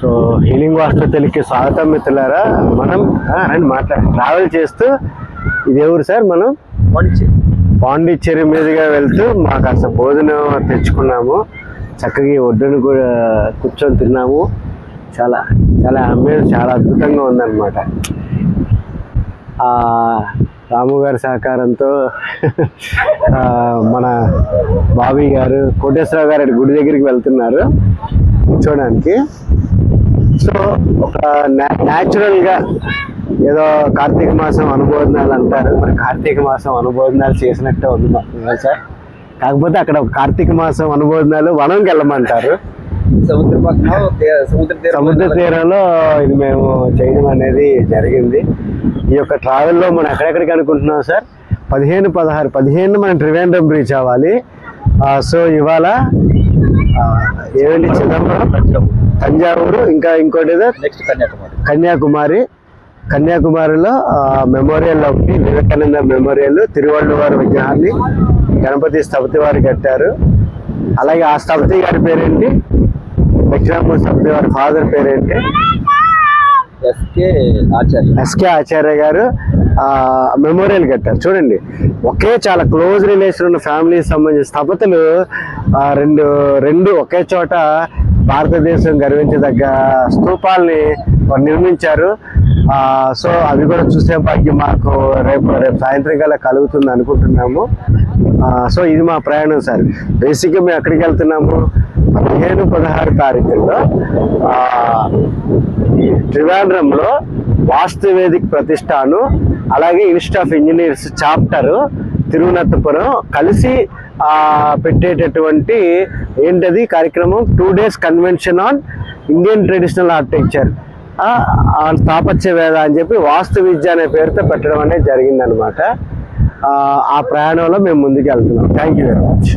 So healing వాస్తు స్వాగతం మిత్రులారా. మనం రండి మాట్లాడ ట్రావెల్ చేస్తూ ఇది ఎవరు సార్ మనం? మంచి పాండిచ్చేరి మీదుగా వెళ్తూ మాకు అసలు భోజనం తెచ్చుకున్నాము. చక్కగా ఒడ్డును కూడా కూర్చొని తిన్నాము. చాలా చాలా అమేజ్ చాలా అద్భుతంగా ఉందన్నమాట. ఆ, రాము గారి సహకారంతో మన బాబీ గారు కోటేశ్వరరావు గారు గుడి దగ్గరికి వెళ్తున్నారు కూర్చోడానికి. సో ఒక న్యాచురల్గా ఏదో కార్తీక మాసం అనుబోధనాలు అంటారు. మరి కార్తీక మాసం అనుబోధనాలు చేసినట్టే ఉంది సార్. కాకపోతే అక్కడ కార్తీక మాసం అనుబోధనాలు వనంకి వెళ్ళమంటారు. సముద్ర సముద్ర తీరం సముద్ర తీరంలో ఇది మేము చేయడం అనేది జరిగింది. ఈ యొక్క ట్రావెల్లో మనం ఎక్కడెక్కడికి అనుకుంటున్నాం సార్? పదిహేను పదహారు పదిహేను మనం త్రివేంద్రం రీచ్ అవ్వాలి. సో ఇవాళ ఏమండి చిదంబరం? తంజావూరు ఇంకా ఇంకోటి ఏదో? నెక్స్ట్ కన్యాకుమారి. కన్యాకుమారి. కన్యాకుమారిలో మెమోరియల్ ఒకటి వివేకానంద మెమోరియల్ తిరువళ్ళవారి విగ్రహాన్ని గణపతి స్థపతి వారు కట్టారు. అలాగే ఆ స్థపతి గారి పేరేంటి? దక్షిణామూర్తి స్థపతి వారి ఫాదర్ పేరేంటి? ఎస్కే ఆచార్య. ఎస్కే ఆచార్య గారు ఆ మెమోరియల్ కట్టారు. చూడండి ఒకే చాలా క్లోజ్ రిలేషన్ ఉన్న ఫ్యామిలీకి సంబంధించిన స్థపతులు ఆ, రెండు రెండు ఒకే చోట భారతదేశం గర్వించదగ్గ స్తూపాల్ని వారు నిర్మించారు. ఆ, సో అవి కూడా చూసే భాగ్యం మాకు రేపు రేపు సాయంత్రం కల్లా కలుగుతుంది అనుకుంటున్నాము. సో ఇది మా ప్రయాణం సార్. బేసిక్గా మేము ఎక్కడికి వెళ్తున్నాము? పదిహేను పదహారు తారీఖుల్లో త్రివేంద్రంలో వాస్తువేదిక ప్రతిష్టాను అలాగే institute of engineers chapter Thiruvananthapuram కలిసి పెట్టేటటువంటి ఏంటది కార్యక్రమం? Two days convention on Indian traditional architecture ఆ స్థాపత్య వేద అని చెప్పి వాస్తు విద్య అనే పేరుతో పెట్టడం అనేది జరిగిందనమాట ఆ ప్రయాణంలో మేము ముందుకు వెళ్తున్నాం థ్యాంక్ యూ వెరీ మచ్